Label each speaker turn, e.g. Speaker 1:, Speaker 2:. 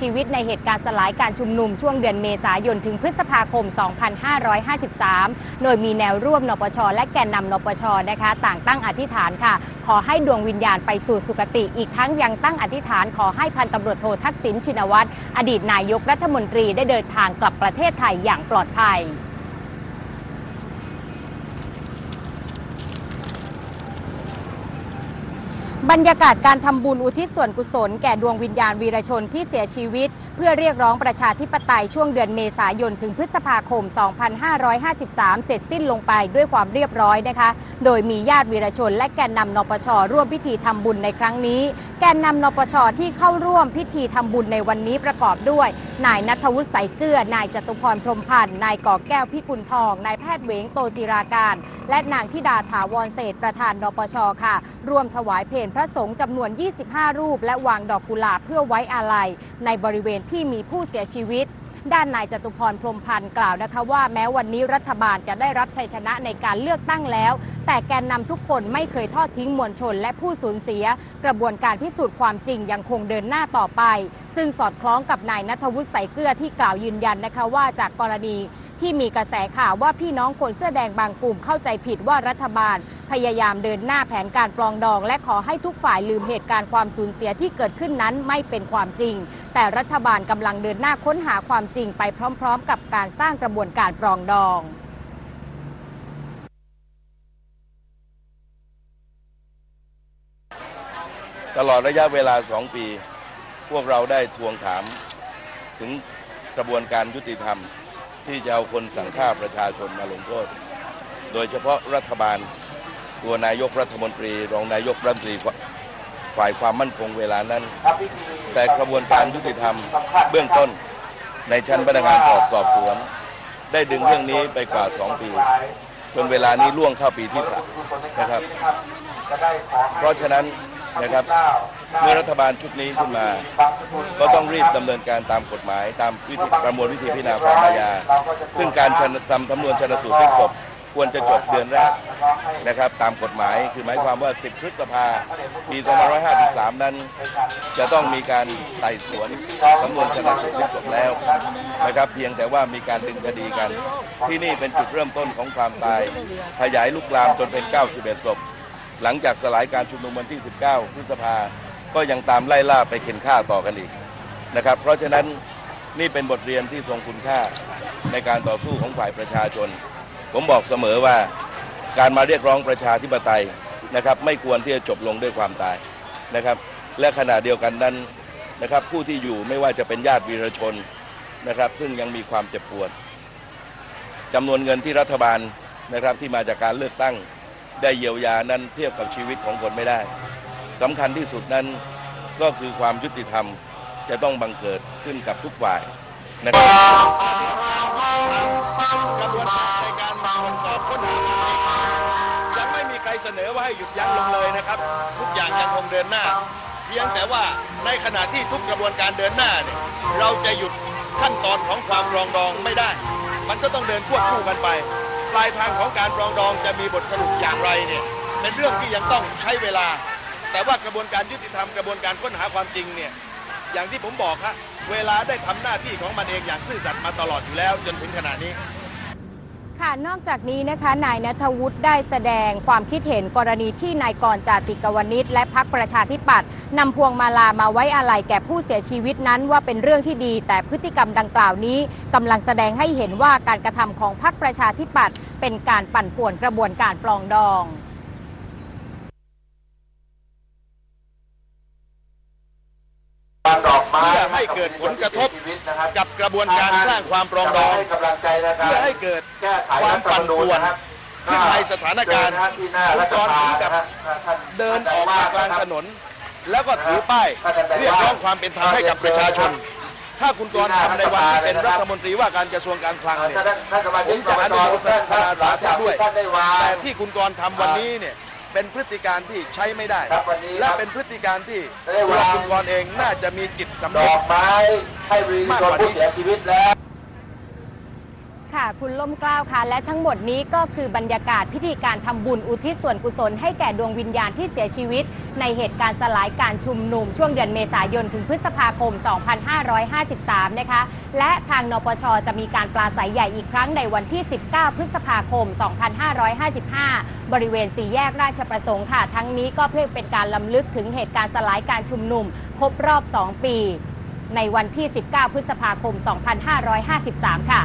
Speaker 1: ชีวิตในเหตุการณ์สลายการชุมนุมช่วงเดือนเมษายนถึงพฤษภาคม 2553 โดยมีแนวร่วมนปช และแกนนำนปชนะคะ ต่างตั้งอธิษฐานค่ะ ขอให้ดวงวิญญาณไปสู่สุคติ อีกทั้งยังตั้งอธิษฐานขอให้พันตำรวจโททักษิณชินวัตรอดีตนายกรัฐมนตรีได้เดินทางกลับประเทศไทยอย่างปลอดภัย บรรยากาศการทำบุญอุทิศส่วนกุศลแก่ดวงวิญญาณวีรชนที่เสียชีวิต เพื่อเรียกร้องประชาธิปไตยช่วงเดือนเมษายนถึงพฤษภาคม 2553 เสร็จสิ้นลงไปด้วยความเรียบร้อยนะคะ โดยมีญาติวีรชนและแกนนำนปช ร่วมพิธีทำบุญในครั้งนี้ แกนนำนปชที่เข้าร่วมพิธีทำบุญในวันนี้ประกอบด้วย นายนัทวุฒิใสายเกลือนายจตุพรพรมพันธ์นายก่อแก้วพิกุลทองนายแพทย์เวงโตจิราการ และนางธิดาถาวรเศษประธานนปชค่ะ ร่วมถวายเพลพระสงฆ์จำนวน 25 รูป และวางดอกกุหลาบเพื่อไว้อาลัย ในบริเวณที่มีผู้เสียชีวิต ด้านนายจตุพรพรมพันธ์กล่าวนะคะว่าแม้วันนี้รัฐบาลจะได้รับชัยชนะในการเลือกตั้งแล้ว แต่แกนนำทุกคนไม่เคยทอดทิ้งมวลชน และผู้สูญเสีย กระบวนการพิสูจน์ความจริงยังคงเดินหน้าต่อไป ซึ่งสอดคล้องกับนายนัทวุฒิใสเกลือที่กล่าวยืนยันนะคะว่าจากกรณีที่มีกระแสข่าวว่าพี่น้องคนเสื้อแดงบางกลุ่มเข้าใจผิดว่ารัฐบาล พยายามเดินหน้าแผนการปลองดอง และขอให้ทุกฝ่ายลืมเหตุการณ์ความสูญเสียที่เกิดขึ้นนั้นไม่เป็นความจริง แต่รัฐบาลกำลังเดินหน้าค้นหาความจริงไปพร้อม ๆ กับการสร้างกระบวนการปลองดอง
Speaker 2: ตลอดระยะเวลาสองปี พวกเราได้ทวงถาม ถึงกระบวนการยุติธรรม ที่จะเอาคนสั่งฆ่าประชาชนมาลงโทษ โดยเฉพาะรัฐบาล ตัวนายกรัฐมนตรี รองนายกรัฐมนตรีฝ่ายความมั่นคงเวลานั้น แต่กระบวนการยุติธรรมเบื้องต้นในชั้นพนักงานสอบสอบสวน ได้ดึงเรื่องนี้ไปกว่าสองปี จนเวลานี้ล่วงเข้าปีที่สามนะครับ เพราะฉะนั้นนะครับเมื่อรัฐบาลชุดนี้ขึ้นมา ก็ต้องรีบดำเนินการตามกฎหมาย ตามวิธีประมวลวิธีพิจารณาความอาญาซึ่งการชนทำสำนวนชนสูตรพลิกศพ ควรจะจบเดือนแรกนะครับตามกฎหมายคือหมายความว่า 10 พฤษภาปี 2553 นั้น จะต้องมีการไต่สวนสำนวนชนสูตรพลิกศพแล้วนะครับเพียงแต่ว่ามีการดึงคดีกัน ที่นี่เป็นจุดเริ่มต้นของความตาย ขยายลุกลามจนเป็น 91 ศพ หลังจากสลายการชุมนุมวันที่ 19 พฤษภาก็ยังตามไล่ล่าไปเข็นฆ่าต่อกันอีกนะครับ เพราะฉะนั้นนี่เป็นบทเรียนที่ทรงคุณค่าในการต่อสู้ของฝ่ายประชาชน ผมบอกเสมอว่าการมาเรียกร้องประชาธิปไตยนะครับ ไม่ควรที่จะจบลงด้วยความตายนะครับ และขณะเดียวกันนั้นนะครับ ผู้ที่อยู่ไม่ว่าจะเป็นญาติวีรชนนะครับ ซึ่งยังมีความเจ็บปวดจำนวนเงินที่รัฐบาลนะครับที่มาจากการเลือกตั้งได้เยียวยานั้นเทียบกับชีวิตของคนไม่ได้สำคัญที่สุดนั้นก็คือความยุติธรรมจะต้องบังเกิดขึ้นกับทุกฝ่ายนะครับ
Speaker 3: อบค้นหายังไม่มีใครเสนอว่าให้หยุดยั้งลงเลยนะครับ ทุกอย่างยังคงเดินหน้า เพียงแต่ว่าในขณะที่ทุกกระบวนการเดินหน้าเนี่ยเราจะหยุดขั้นตอนของความรองดองไม่ได้ มันก็ต้องเดินควบคู่กันไป ปลายทางของการรองดองจะมีบทสรุปอย่างไรเนี่ยเป็นเรื่องที่ยังต้องใช้เวลา แต่ว่ากระบวนการยุติธรรมกระบวนการค้นหาความจริงเนี่ยอย่างที่ผมบอกฮะเวลาได้ทำหน้าที่ของมันเองอย่างซื่อสัตย์มาตลอดอยู่แล้วจนถึงขณะนี้
Speaker 1: ค่ะ นอกจากนี้นะคะ นายนัทวุฒิได้แสดงความคิดเห็นกรณีที่นายกรจาติกวณิชและพักประชาธิปัตย์นำพวงมาลามาไว้อาลัยแก่ผู้เสียชีวิตนั้นว่าเป็นเรื่องที่ดี แต่พฤติกรรมดังกล่าวนี้กำลังแสดงให้เห็นว่าการกระทำของพักประชาธิปัตย์เป็นการปั่นป่วนกระบวนการปลองดอง
Speaker 3: เพื่อ ให้เกิดผลกระทบกับกระบวนการสร้างความปรองดองเพื่อให้เกิดความปั่นป่วนขึ้นในสถานการณ์คุณกรณ์ถึงกับเดินออกมากลางถนน แล้วก็ถือป้ายเรียกร้องความเป็นธรรมให้กับประชาชน ถ้าคุณกรณ์ทำในวันที่เป็นรัฐมนตรีว่าการกระทรวงการคลังเนี่ยผมจะอนุโมทนาสาธุด้วยแต่ที่คุณกรณ์ทำวันนี้เนี่ย เป็นพฤติการที่ใช้ไม่ได้และเป็นพฤติการที่ตัวคุณกรณ์เองน่าจะมีจิตสำ
Speaker 4: ด
Speaker 3: นึ
Speaker 4: อก กไม้ให้รีวิวชนผู้เสียชีวิตแล้ว
Speaker 1: ค่ะ คุณล่มกล้าวค่ะ และทั้งหมดนี้ก็คือบรรยากาศพิธีการทำบุญอุทิศส่วนกุศลให้แก่ดวงวิญญาณที่เสียชีวิต ในเหตุการณ์สลายการชุมนุมช่วงเดือนเมษายนถึงพฤษภาคม 2553 นะคะ และทางนปชจะมีการปราศัยใหญ่อีกครั้งในวันที่ 19 พฤษภาคม 2555 บริเวณสี่แยกราชประสงค์ค่ะ ทั้งนี้ก็เพื่อเป็นการลำลึกถึงเหตุการณ์สลายการชุมนุม ครบรอบ 2 ปี ในวันที่ 19 พฤษภาคม 2553 ค่ะ